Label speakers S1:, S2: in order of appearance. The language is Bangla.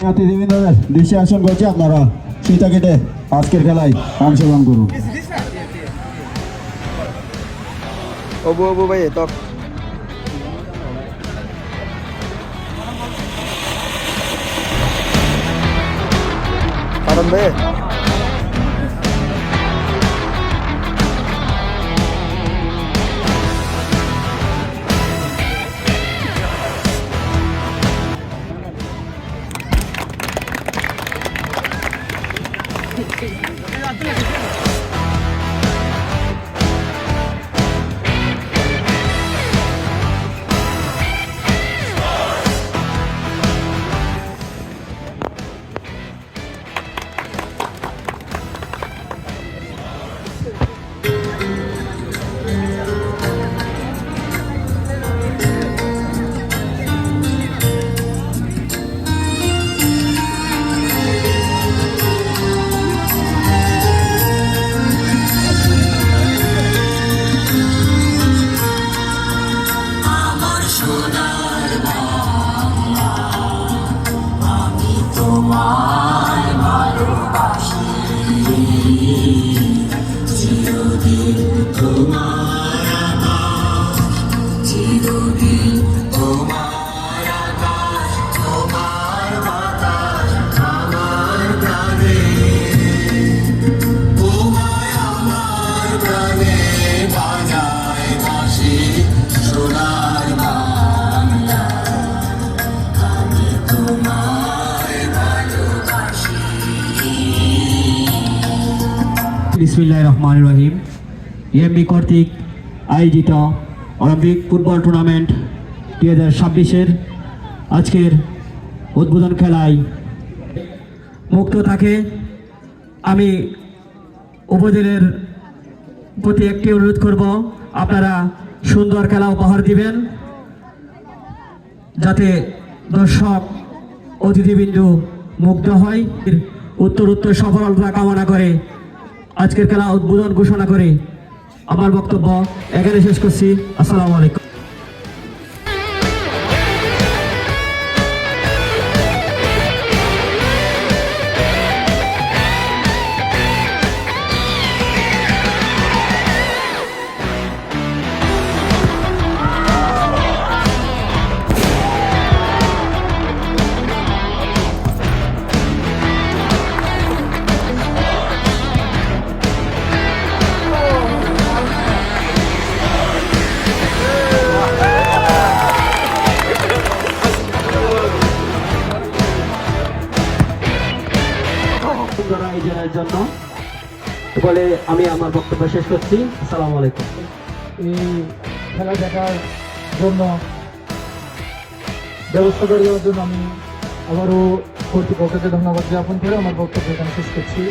S1: অতিথিবৃন্দদের দৃষ্টি আসন করছি আপনারা। সীতা কেটে আজকের খেলায় অংশগ্রহণ করুন।
S2: অবু অবু ভাই তক কারণ ভাই Thank you.
S3: তোমায় ভালোবাসি চিরদিন তোমায় বিসমিল্লাহ রহমান রহিম। ইএমবি কর্তৃক আয়োজিত অলিম্পিক ফুটবল টুর্নামেন্ট দুই হাজার ছাব্বিশের আজকের উদ্বোধন খেলায় মুক্ত থাকে। আমি উপজেলের প্রতি একটি অনুরোধ করব, আপনারা সুন্দর খেলা উপহার দিবেন, যাতে দর্শক, অতিথিবিন্দু মুগ্ধ হয়। উত্তর উত্তর সফলতা কামনা করে আজকের খেলা উদ্বোধন ঘোষণা করে। আমার বক্তব্য এখানে শেষ করছি। আসসালামু আলাইকুম। সুন্দর আয়োজনের জন্য। বলে আমি আমার বক্তব্য শেষ করছি। আসসালামু আলাইকুম।
S4: এই খেলা দেখার জন্য, ব্যবস্থা করে জন্য আমি আবারও কর্তৃপক্ষকে ধন্যবাদ জ্ঞাপন করে আমার বক্তব্য এখানে শেষ করছি।